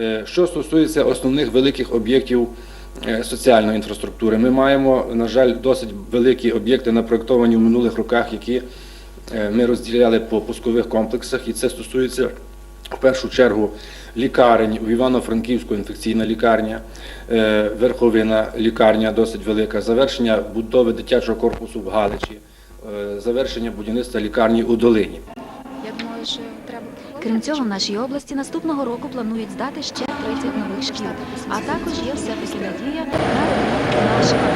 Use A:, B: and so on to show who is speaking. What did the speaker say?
A: Е, Що стосується основних великих об'єктів е, соціальної інфраструктури, ми маємо, на жаль, досить великі об'єкти напроєктовані в минулих роках, які е, ми розділяли по пускових комплексах, і це стосується в першу чергу лікарень в Івано-Франківську інфекційна лікарня, Верховина лікарня досить велика, завершення будови дитячого корпусу в Галичі, завершення будівництва лікарні у Долині.
B: Що треба
C: Крім цього, в нашій області наступного року планують здати ще 30 нових шкіл, а також є все-таки надія на наших.